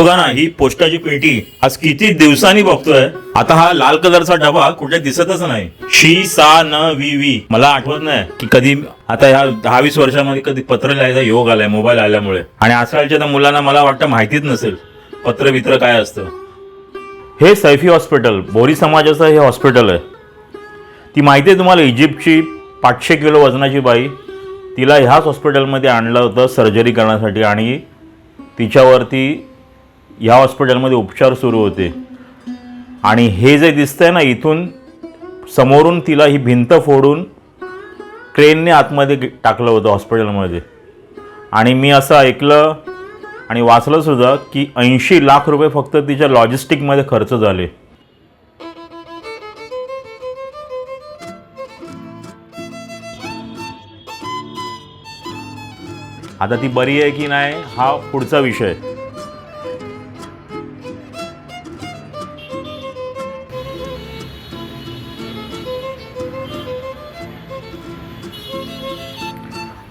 बघा ना ही पोस्टाची पेटी आज किती दिवसांनी बघतोय. आता हा लाल कलरचा डबा कुठे दिसतच नाही. शी सा न वी वी. मला आठवत नाही की कधी आता ह्या दहा वीस वर्षामध्ये कधी पत्र लिहायचा योग आलाय मोबाईल आल्यामुळे. आणि आजकालच्या त्या मुलांना मला वाटतं माहितीच नसेल पत्र वित्र काय असतं. हे सैफी हॉस्पिटल बोरी समाजाचं हे हॉस्पिटल आहे. ती माहिती आहे तुम्हाला इजिप्तची पाचशे किलो वजनाची बाई तिला ह्याच हॉस्पिटलमध्ये आणलं होतं सर्जरी करण्यासाठी आणि तिच्यावरती ह्या हॉस्पिटलमध्ये उपचार सुरू होते. आणि हे जे दिसतंय ना इथून समोरून तिला ही भिंत फोडून ट्रेनने आतमध्ये टाकलं होतं हॉस्पिटलमध्ये. आणि मी असं ऐकलं आणि वाचलं सुद्धा की ऐंशी लाख रुपये फक्त तिच्या लॉजिस्टिकमध्ये खर्च झाले. आता ती बरी आहे की नाही हा पुढचा विषय.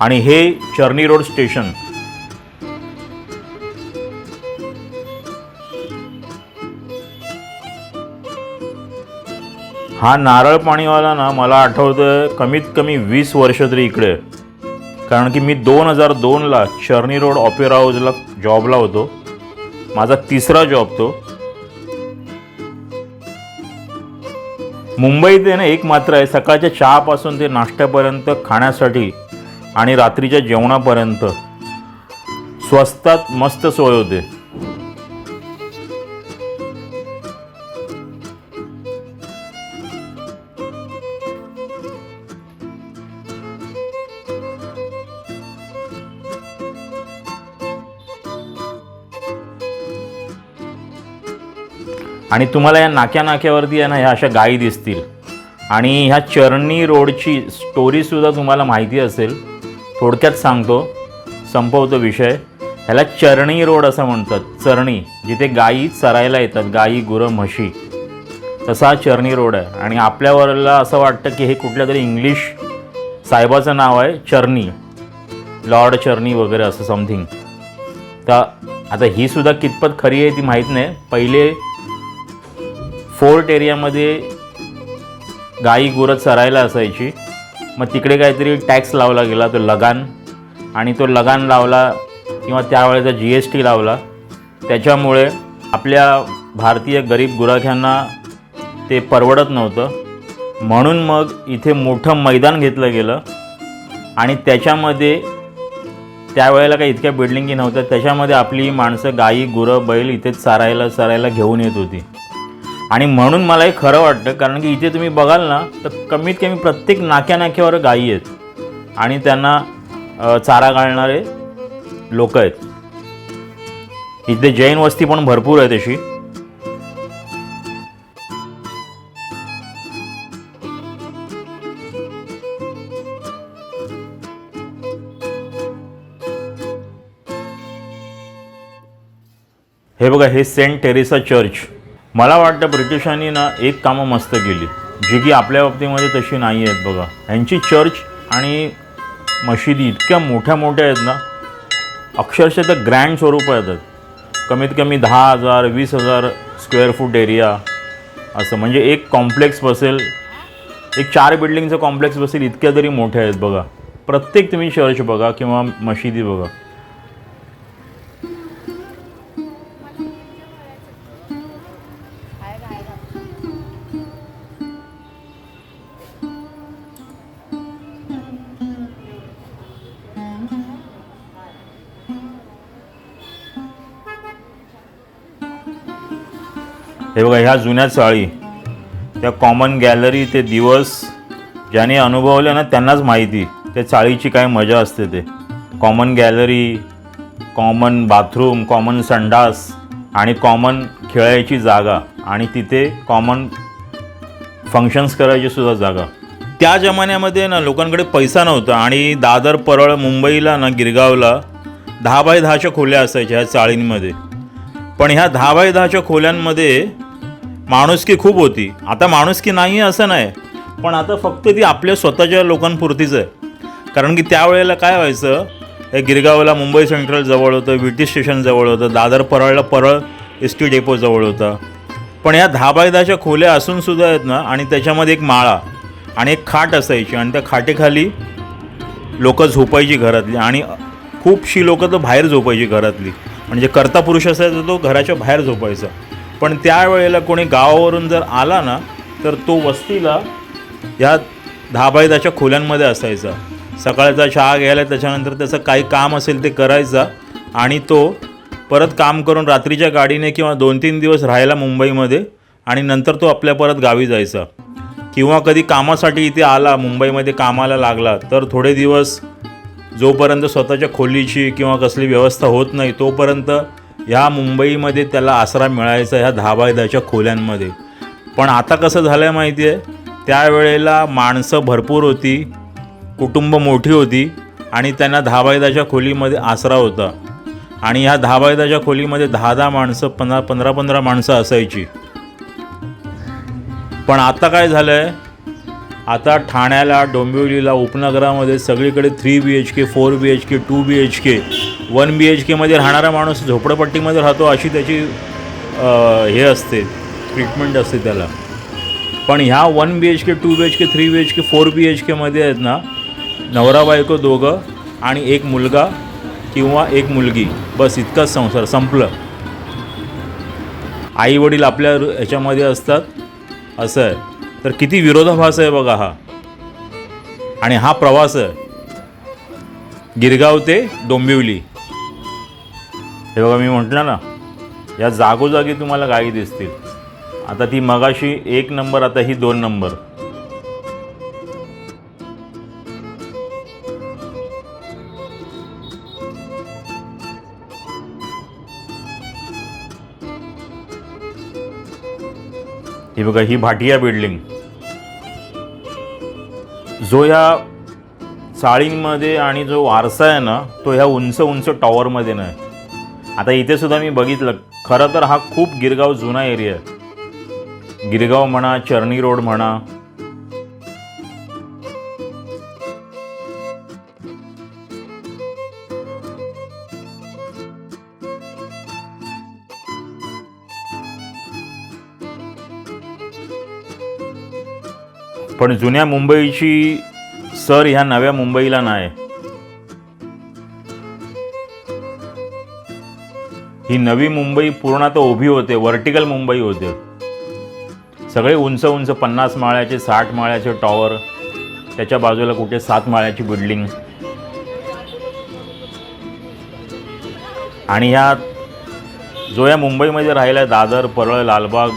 आणि हे चर्नी रोड स्टेशन. हा नारळ पाणीवाला ना मला आठवतं कमीत कमी वीस वर्ष तरी इकडे. कारण की मी दोन हजार दोनला चर्नी रोड ऑपेरा हाऊसला जॉबला होतो. माझा तिसरा जॉब तो. मुंबईत आहे ना एक मात्र आहे. सकाळच्या चहापासून ते नाश्त्यापर्यंत खाण्यासाठी आणि रात्रीच्या जेवणापर्यंत स्वस्तात मस्त सोय होते. आणि तुम्हाला या नाक्या नाक्यावरती आहे ना ह्या अशा गायी दिसतील. आणि ह्या चरणी रोडची स्टोरीसुद्धा तुम्हाला माहिती असेल. थोडक्यात सांगतो संपवतो विषय. ह्याला चरणी रोड असं म्हणतात. चरणी जिथे गायी चरायला येतात गायी गुरं म्हशी. तसा हा रोड आहे. आणि आपल्यावरला असं वाटतं की हे कुठल्या तरी इंग्लिश साहेबाचं नाव आहे चरणी. लॉर्ड चरणी वगैरे असं समथिंग. तर आता ही सुद्धा कितपत खरी आहे ती माहीत नाही. पहिले फोर्ट एरियामध्ये गाई गुरं चरायला असायची. मग तिकडे काहीतरी टॅक्स लावला गेला तो लगान. आणि तो लगान लावला किंवा त्यावेळेचा जी एस टी लावला त्याच्यामुळे आपल्या भारतीय गरीब गुराख्यांना ते परवडत नव्हतं. म्हणून मग इथे मोठं मैदान घेतलं गेलं. आणि त्याच्यामध्ये त्यावेळेला काही इतक्या बिल्डिंगी नव्हत्या त्याच्यामध्ये आपली माणसं गाई गुरं बैल इथे चारायला चरायला घेऊन येत होती. आणि म्हणून मला हे खरं वाटतं कारण की इथे तुम्ही बघाल ना तर कमीत कमी प्रत्येक नाक्या नाक्यावर गायी आहेत. आणि त्यांना चारा घालणारे लोक आहेत. इथे जैन वस्ती पण भरपूर आहे तशी. हे बघा हे सेंट टेरेसा चर्च. मला वाटतं ब्रिटिशांनी ना एक कामं मस्त केली. जी की आपल्या बाबतीमध्ये तशी नाही आहेत बघा. ह्यांची चर्च आणि मशिदी इतक्या मोठ्या मोठ्या आहेत ना अक्षरशः तर ग्रँड स्वरूप येतात कमीत कमी दहा हजार वीस हजार स्क्वेअर फूट एरिया असं. म्हणजे एक कॉम्प्लेक्स बसेल एक चार बिल्डिंगचं कॉम्प्लेक्स बसेल इतक्या तरी मोठ्या आहेत बघा. प्रत्येक तुम्ही चर्च बघा किंवा मशिदी बघा. ह्या जुन्या चाळी त्या कॉमन गॅलरी ते दिवस ज्याने अनुभवले ना त्यांनाच माहिती त्या चाळीची काय मजा असते ते. Common gallery common bathroom common संडास आणि कॉमन खेळायची जागा आणि तिथे कॉमन फंक्शन्स करायची सुद्धा जागा. त्या जमान्यामध्ये ना लोकांकडे पैसा नव्हता आणि दादर परळ मुंबईला ना गिरगावला दहा बाय दहाच्या खोल्या असायच्या ह्या चाळींमध्ये. पण ह्या दहा बाय दहाच्या खोल्यांमध्ये माणुसकी खूप होती. आता माणुसकी नाही आहे असं नाही. पण आता फक्त ती आपल्या स्वतःच्या लोकांपुरतीच आहे. कारण की त्यावेळेला काय व्हायचं हे गिरगावला मुंबई सेंट्रल जवळ होतं व्ही टी स्टेशन जवळ होतं दादर परळला परळ एस टी डेपो जवळ होतं. पण या दहा बाय दहाच्या खोल्या असून सुद्धा आहेत ना आणि त्याच्यामध्ये एक माळा आणि एक खाट असायची आणि त्या खाटेखाली लोक झोपायची घरातली आणि खूपशी लोक तर बाहेर झोपायची घरातली. म्हणजे कर्ता पुरुष असायचा तो घराच्या बाहेर झोपायचा. पण त्यावेळेला कोणी गावावरून जर आला ना तर तो वस्तीला या दहा बाय खोल्यांमध्ये असायचा. सकाळचा चहा घ्यायला त्याच्यानंतर त्याचं काही काम असेल ते करायचा आणि तो परत काम करून रात्रीच्या गाडीने किंवा दोन तीन दिवस राहायला मुंबईमध्ये आणि नंतर तो आपल्या परत गावी जायचा. किंवा कधी कामासाठी इथे आला मुंबईमध्ये कामाला लागला तर थोडे दिवस जोपर्यंत स्वतःच्या खोलीची किंवा कसली व्यवस्था होत नाही तोपर्यंत ह्या मुंबईमध्ये त्याला आसरा मिळायचा ह्या दहा खोल्यांमध्ये. पण आता कसं झालं आहे माहिती आहे त्यावेळेला माणसं भरपूर होती कुटुंब मोठी होती आणि त्यांना दहा खोलीमध्ये आसरा होता. आणि ह्या दहा खोलीमध्ये दहा दहा माणसं पंधरा पंधरा पंधरा माणसं असायची. पण आता काय झालं आहे आता ठाण्याला डोंबिवलीला उपनगरामध्ये सगळीकडे three B H K four B H K two B H K one B H केमध्ये राहणारा माणूस झोपडपट्टीमध्ये राहतो अशी त्याची हे असते ट्रीटमेंट असते त्याला. पण ह्या one B H K two B H K three B H K four B H केमध्ये आहेत ना नवरा बायको दोघं आणि एक मुलगा किंवा एक मुलगी. बस इतकाच संसार संपलं. आई वडील आपल्या ह्याच्यामध्ये असतात. असं आहे. तर किती विरोधाभास आहे बघा हा. आणि हा प्रवास गिरगाव ते डोंबिवली. हे बघा मी म्हटलं ना या जागोजागी तुम्हाला गायी दिसतील. आता ती मगाशी एक नंबर आता ही दोन नंबर. ही बघा ही भाटिया बिल्डिंग. जो ह्या चाळींमध्ये आणि जो वारसा आहे ना तो ह्या उंच उंच टॉवरमध्ये नाही. आता इथे सुद्धा मी बघितलं खरं तर हा खूप गिरगाव जुना एरिया आहे. गिरगाव म्हणा चर्नी रोड म्हणा पण जुन्या मुंबईची सर ह्या नव्या मुंबईला नाही ही नवी मुंबई पूर्ण आता उभी होते वर्टिकल मुंबई होते. सगळे उंच उंच पन्नास माळ्याचे साठ माळ्याचे टॉवर त्याच्या बाजूला कुठे सात माळ्याची बिल्डिंग. आणि ह्या जो या मुंबईमध्ये राहिला दादर परळ लालबाग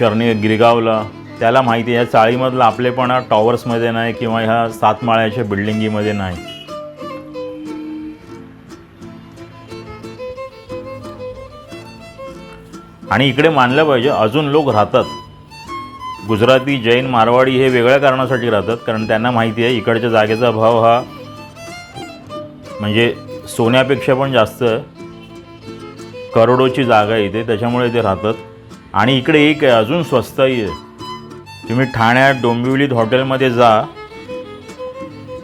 चरणी गिरगावला त्याला माहिती आहे या चाळीमधला आपलेपणा टॉवर्समध्ये नाही किंवा ह्या सात माळ्याच्या बिल्डिंगीमध्ये नाही. आणि इकडे मानलं पाहिजे अजून लोक राहतात. गुजराती जैन मारवाडी हे वेगळ्या कारणासाठी राहतात कारण त्यांना माहिती आहे इकडच्या जागेचा भाव हा म्हणजे सोन्यापेक्षा पण जास्त करोडोची जागा इथे त्याच्यामुळे ते राहतात. आणि इकडे एक आहे अजून स्वस्तही आहे. तुम्ही ठाण्यात डोंबिवलीत हॉटेलमध्ये जा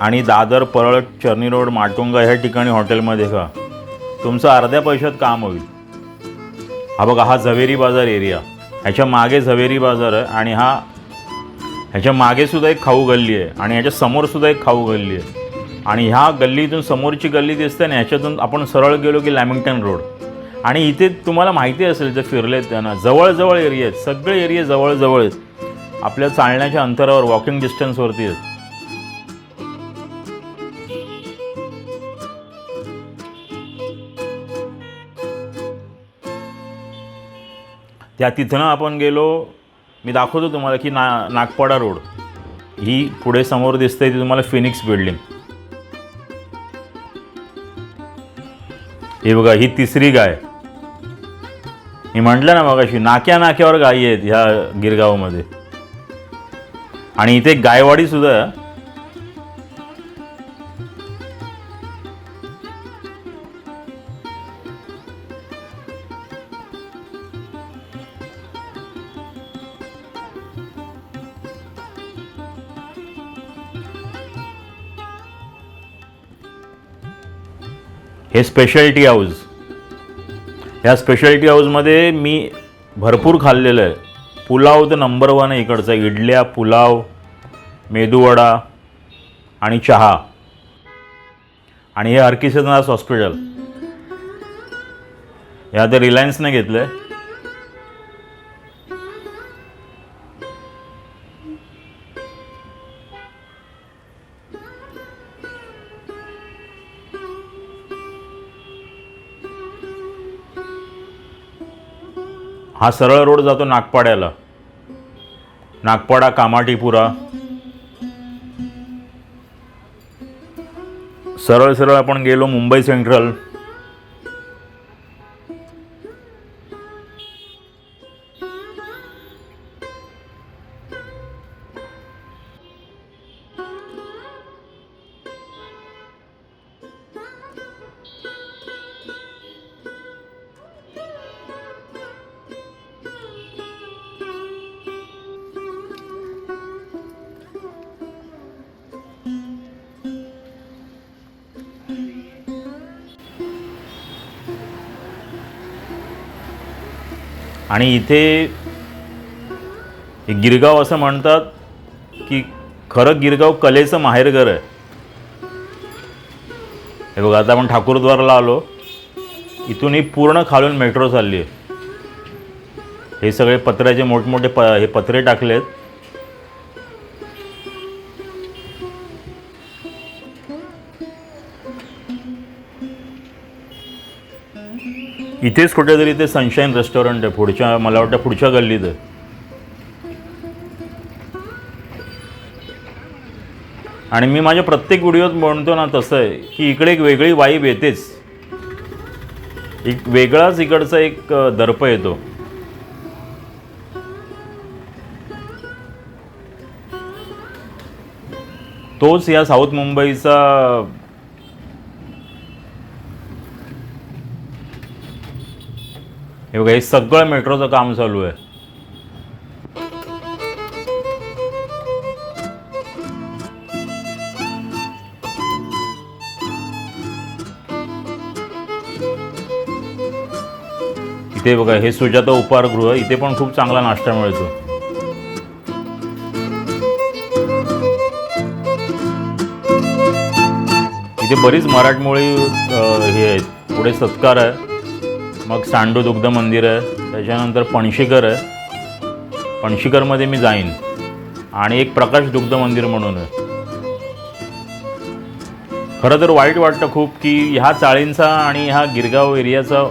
आणि दादर परळ चर्नी रोड माटुंगा ह्या ठिकाणी हॉटेलमध्ये खा. तुमचं अर्ध्या पैशात काम होईल. हा बघा हा झवेरी बाजार एरिया. ह्याच्या मागे झवेरी बाजार आहे आणि हा ह्याच्या मागे सुद्धा एक खाऊ गल्ली आहे आणि ह्याच्या समोरसुद्धा एक खाऊ गल्ली आहे. आणि ह्या गल्लीतून समोरची गल्ली दिसते आणि ह्याच्यातून आपण सरळ गेलो की लॅमिंग्टन रोड. आणि इथे तुम्हाला माहिती असेल जर फिरलेत त्यांना जवळजवळ एरिया आहेत. सगळे एरिया जवळजवळ आहेत. आपल्या चालण्याच्या अंतरावर वॉकिंग डिस्टन्सवरती आहेत. त्या तिथनं आपण गेलो मी दाखवतो तुम्हाला की ना नागपाडा रोड. ही पुढे समोर दिसते ती तुम्हाला फिनिक्स बिल्डिंग हे बघा ही तिसरी गाय. मी म्हटलं ना मगाशी नाक्या नाक्यावर गायी आहेत ह्या गिरगावमध्ये. आणि इथे गायवाडी सुद्धा हे स्पेशालिटी हाऊस ह्या स्पेशालिटी हाऊसमध्ये मी भरपूर खाल्लेलं आहे. पुलाव तर नंबर वन आहे इकडचा. इडल्या पुलाव मेदूवडा आणि चहा. आणि हे हरकिशनदास हॉस्पिटल हे आता रिलायन्सने घेतलं आहे हा सरळ रोड जातो नागपाड्याला. नागपाडा कामाटीपुरा सरळ सरळ आपण गेलो मुंबई सेंट्रल. आणि इथे हे गिरगाव असं म्हणतात की खरं गिरगाव कलेचं माहेरघर आहे. हे बघा आता आपण ठाकूरद्वारला आलो. इथून ही पूर्ण खालून मेट्रो चालली आहे. हे सगळे पत्र्याचे मोठमोठे प हे पत्रे टाकलेत. इथेच कुठेतरी ते सनशाईन रेस्टॉरंट आहे पुढच्या मला वाटतं पुढच्या गल्लीत आहे. आणि मी माझ्या प्रत्येक व्हिडिओत म्हणतो ना तसं आहे की इकडे एक वेगळी वाईब येतेच. एक वेगळाच इकडचा एक दर्प येतो. तोच या साऊथ मुंबईचा हे बघा हे सगळं मेट्रोचं काम चालू आहे. इथे बघा हे सुजाता उपहारगृह इथे पण खूप चांगला नाश्ता मिळतो. इथे बरीच मराठमोळी हे आहेत. पुढे सत्कार आहे. मग सांडू दुग्ध मंदिर आहे त्याच्यानंतर पणशीकर आहे पणशीकरमध्ये मी जाईन. आणि एक प्रकाश दुग्ध मंदिर म्हणून. आहे खरं तर वाईट वाटतं खूप की ह्या चाळींचा आणि ह्या गिरगाव एरियाचा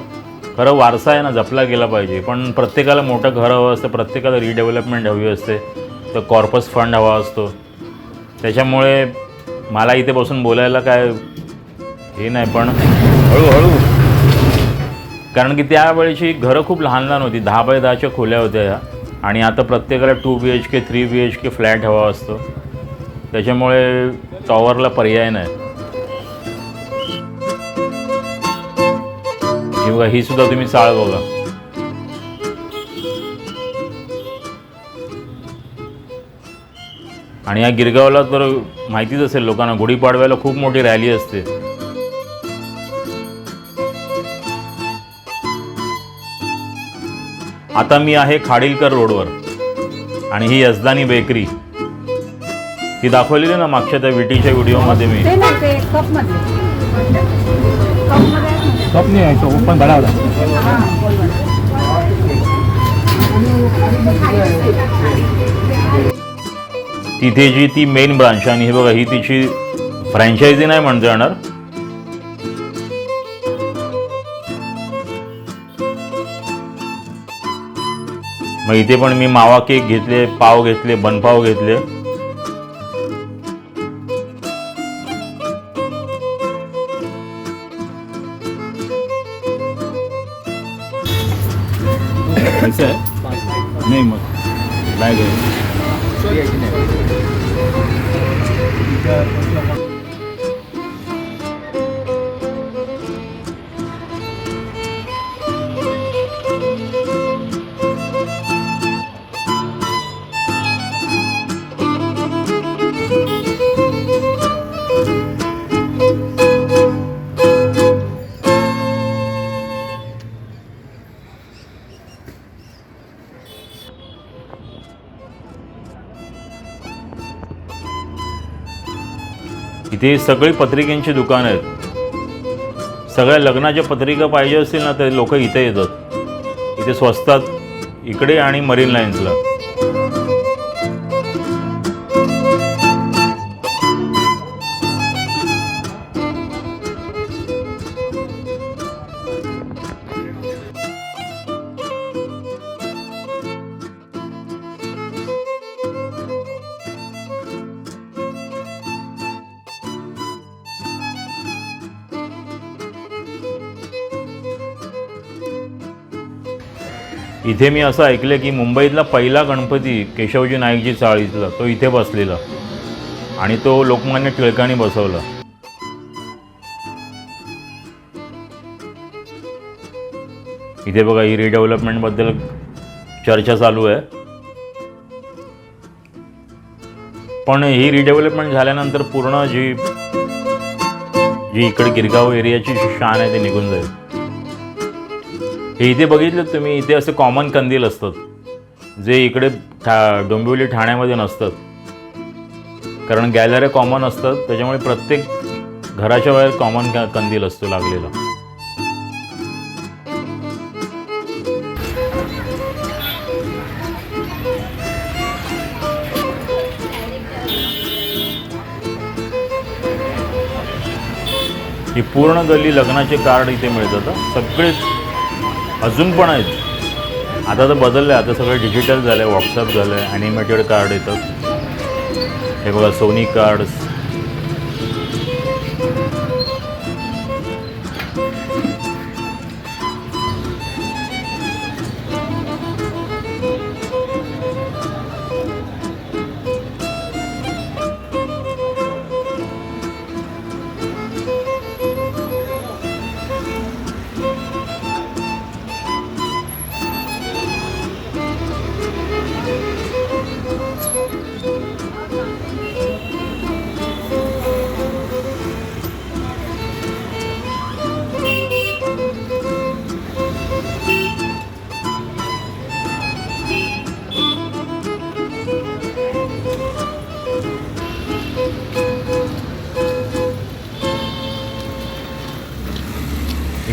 खरं वारसा आहे ना जपला गेला पाहिजे. पण प्रत्येकाला मोठं घर हवं असतं प्रत्येकाला रिडेव्हलपमेंट हवी असते. तर कॉर्पस फंड हवा असतो. त्याच्यामुळे मला इथे बसून बोलायला काय हे नाही पण हळूहळू कारण की त्यावेळेची घरं खूप लहान लहान होती. दहा बाय दहाच्या खोल्या होत्या ह्या आणि आता प्रत्येकाला two B H K three B H K flat हवा असतो. त्याच्यामुळे टॉवरला पर्याय नाही. किंवा बघा ही सुद्धा तुम्ही चाळ बघा. आणि या गिरगावला तर माहितीच असेल लोकांना गुढीपाडव्याला खूप मोठी रॅली असते. आता मी आहे खाडीलकर रोडवर. आणि ही यजदानी बेकरी. ती दाखवलेली ना मागच्या त्या विटीच्या व्हिडिओमध्ये मी. कप नहीं तो ओपन बड़ा होता तिथे जी ती मेन ब्रांच आणि हे बघा ही तिची फ्रँचायझी नाही म्हणता येणार. मग इथे पण मी मावा केक घेतले पाव घेतले बनपाव घेतले. इथे सगळी पत्रिकेंची दुकानं आहेत. सगळ्या लग्नाच्या पत्रिका पाहिजे असतील ना तर लोक इथे येतात. इथे स्वस्तात इकडे आणि मरीन लाईन्सला इथे मी असं ऐकलं की मुंबईतला पहिला गणपती केशवजी नाईकजी चाळीतला तो इथे बसलेला. आणि तो लोकमान्य टिळकांनी बसवला. इथे बघा ही रिडेव्हलपमेंटबद्दल चर्चा चालू आहे. पण ही रिडेव्हलपमेंट झाल्यानंतर पूर्ण जी जी इकडे गिरगाव एरियाची जी शान आहे ते निघून जाईल. हे इथे बघितलं तुम्ही इथे असे कॉमन कंदील असतात जे इकडे ठा डोंबिवली ठाण्यामध्ये नसतात. कारण गॅलऱ्या कॉमन असतात त्याच्यामुळे प्रत्येक घराच्या बाहेर कॉमन कंदील असतो लागलेला. ही पूर्ण गल्ली लग्नाचे कार्ड इथे मिळतात सगळेच अजून पण आहेत. आता तर बदललं आहे आता सगळं डिजिटल झालं आहे व्हॉट्सअप झालं आहे ॲनिमेटेड कार्ड येतात. हे बघा सोनी कार्ड्स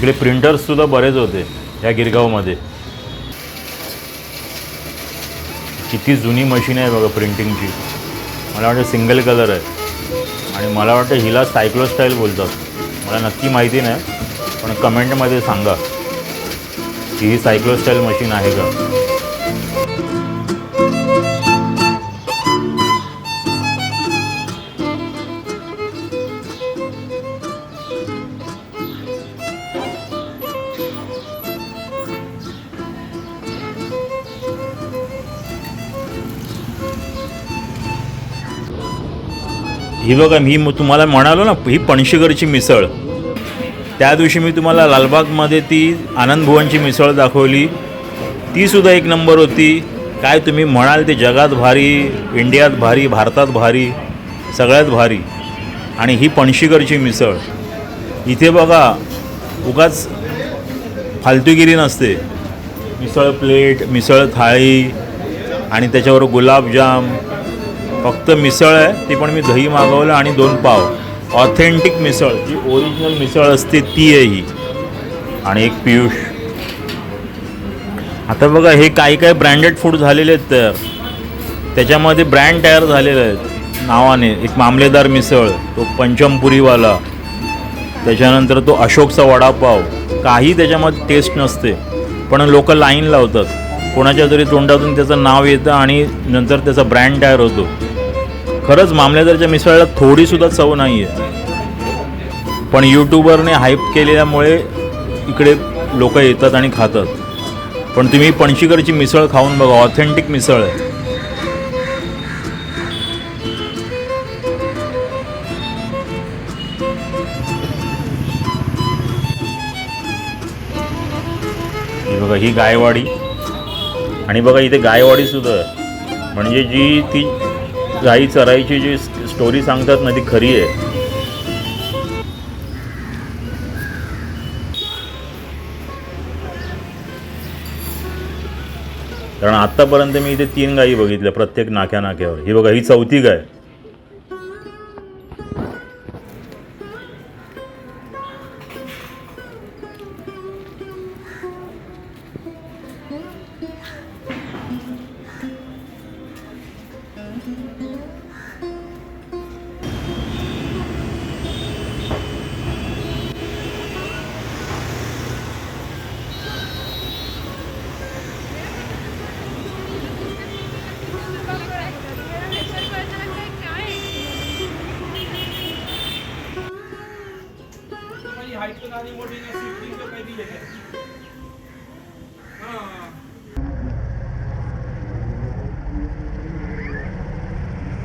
इकडे प्रिंटर्ससुद्धा बरेच होते या गिरगावमध्ये. किती जुनी मशीन आहे बघा प्रिंटिंगची मला वाटतं सिंगल कलर आहे. आणि मला वाटतं हिला सायक्लो स्टाईल बोलतात. मला नक्की माहिती नाही पण कमेंटमध्ये सांगा. की ही सायक्लो स्टाईल मशीन आहे का? ही बघा मी तुम्हाला म्हणालो ना ही पणशीगरची मिसळ. त्या दिवशी मी तुम्हाला लालबागमध्ये ती आनंद भुवनची मिसळ दाखवली. तीसुद्धा एक नंबर होती. काय तुम्ही म्हणाल ते जगात भारी इंडियात भारी भारतात भारी सगळ्यात भारी. आणि ही पणशीगरची मिसळ. इथे बघा उगाच फालतूगिरी नसते. मिसळ प्लेट मिसळ थाळी आणि त्याच्यावर गुलाबजाम फक्त मिसळ आहे ती पण मी दही मागवलं आणि दोन पाव. ऑथेंटिक मिसळ जी ओरिजिनल मिसळ असते ती आहे ही. आणि एक पियुष. आता बघा हे काही काही ब्रँडेड फूड झालेले आहेत तयार त्याच्यामध्ये ब्रँड तयार झालेले आहेत. नावाने एक मामलेदार मिसळ तो पंचमपुरीवाला. त्याच्यानंतर तो अशोकचा वडापाव. काही त्याच्यामध्ये टेस्ट नसते पण लोक लाईन लावतात. कोणाच्या तरी तोंडातून त्याचं नाव येतं आणि नंतर त्याचा ब्रँड तयार होतो. खरंच मामलेदारच्या मिसळला थोडीसुद्धा चव नाही आहे पण यूट्यूबरने हाईप केलेल्यामुळे इकडे लोक येतात आणि खातात. पण तुम्ही पणशीकरची मिसळ खाऊन बघा ऑथेंटिक मिसळ आहे. बघा ही गायवाडी. आणि बघा इथे गायवाडी सुद्धा आहे. म्हणजे जी ती गाई चराईची जी स्टोरी सांगतात ना ती खरी आहे. कारण आत्तापर्यंत मी इथे तीन गायी बघितल्या प्रत्येक नाक्या नाक्यावर ही बघा ही चौथी गाय.